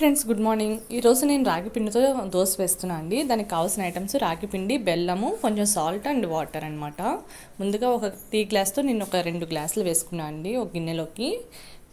Friends good morning. ఈరోజు నేను రాగి పిండితో దోశ వేస్తున్నాను అండి. దానికి కావాల్సిన ఐటమ్స్ రాగి పిండి బెల్లము కొంచెం సాల్ట్ అండ్ వాటర్ అనమాట ముందుగా ఒక టీ గ్లాస్తో నేను ఒక రెండు గ్లాసులు వేసుకున్నాను అండి ఒక గిన్నెలోకి.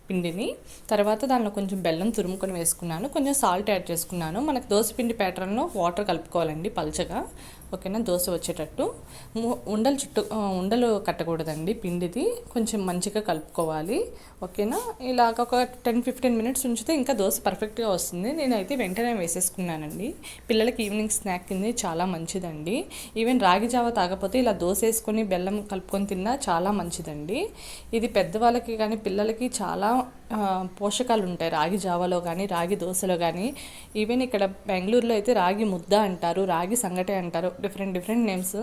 పిండిని. తర్వాత దానిలో కొంచెం బెల్లం తురుముకొని వేసుకున్నాను. కొంచెం సాల్ట్ యాడ్ చేసుకున్నాను. మనకు దోశ పిండి ప్యాటర్న్లో వాటర్ కలుపుకోవాలండి పల్చగా. ఓకేనా? దోశ వచ్చేటట్టు. ము- ఉండలు చుట్టు ఉండలు కట్టకూడదండి పిండిది. కొంచెం మంచిగా కలుపుకోవాలి. ఓకేనా? ఇలాగ ఒక టెన్ ఫిఫ్టీన్ మినిట్స్ ఉంచితే ఇంకా దోశ పర్ఫెక్ట్గా వస్తుంది. నేనైతే వెంటనే వేసేసుకున్నానండి. పిల్లలకి ఈవినింగ్ స్నాక్ కింద చాలా మంచిదండి. ఈవెన్ రాగి జావ తాగకపోతే ఇలా దోశ వేసుకొని బెల్లం కలుపుకొని తిన్నా చాలా మంచిదండి. ఇది పెద్దవాళ్ళకి కానీ పిల్లలకి చాలా పోషకాలు ఉంటాయి రాగి జావలో కానీ రాగి దోశలో కానీ ఈవెన్ ఇక్కడ బెంగళూరులో అయితే రాగి ముద్ద అంటారు రాగి సంగటి అంటారు. డిఫరెంట్ డిఫరెంట్ నేమ్స్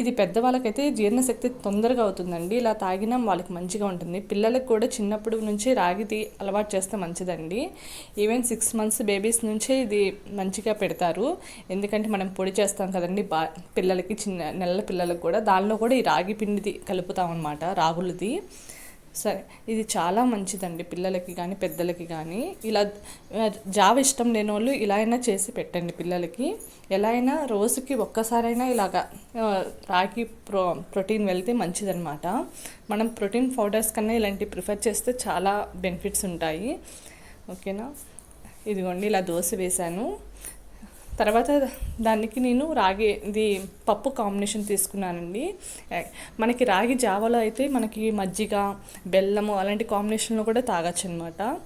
ఇది పెద్దవాళ్ళకైతే జీర్ణశక్తి తొందరగా అవుతుందండి. ఇలా తాగినా వాళ్ళకి మంచిగా ఉంటుంది. పిల్లలకు కూడా చిన్నప్పుడు నుంచి రాగిది అలవాటు చేస్తే మంచిదండి. ఈవెన్ సిక్స్ మంత్స్ బేబీస్ నుంచే ఇది మంచిగా పెడతారు. ఎందుకంటే మనం పొడి చేస్తాం కదండి బా పిల్లలకి చిన్న నెలల పిల్లలకు కూడా. దానిలో కూడా ఈ రాగి పిండిది కలుపుతాం అనమాట రాగులది. సరే ఇది చాలా మంచిదండి పిల్లలకి కానీ పెద్దలకి కానీ ఇలా జాబ్ జావ ఇష్టం లేని వాళ్ళు ఇలా అయినా చేసి పెట్టండి పిల్లలకి. ఎలా అయినా రోజుకి ఒక్కసారైనా ఇలాగా రాగి ప్రో ప్రోటీన్ వెళ్తే మంచిదనమాట మనం ప్రోటీన్ పౌడర్స్ కన్నా ఇలాంటివి ప్రిఫర్ చేస్తే చాలా బెనిఫిట్స్ ఉంటాయి. ఓకేనా? ఇదిగోండి ఇలా దోశ వేశాను. తర్వాత దానికి నేను రాగి ఇది పప్పు కాంబినేషన్ తీసుకున్నానండి. మనకి రాగి జావలో అయితే మనకి మజ్జిగ బెల్లము అలాంటి కాంబినేషన్లో కూడా తాగొచ్చు అనమాట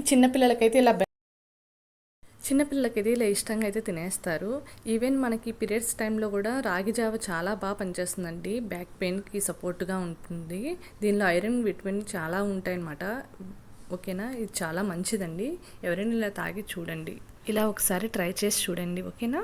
చిన్నపిల్లలకైతే ఇలా బె- చిన్నపిల్లలకైతే ఇలా ఇష్టంగా అయితే తినేస్తారు. ఈవెన్ మనకి పీరియడ్స్ టైంలో కూడా రాగి జావ చాలా బాగా పనిచేస్తుందండి. బ్యాక్ పెయిన్కి సపోర్ట్గా ఉంటుంది. దీనిలో ఐరన్ విటమిన్ చాలా ఉంటాయన్నమాట. ఓకేనా? ఇది చాలా మంచిదండి. ఎవరైనా ఇలా తాగి చూడండి. ఇలా ఒకసారి ట్రై చేసి చూడండి ఓకేనా?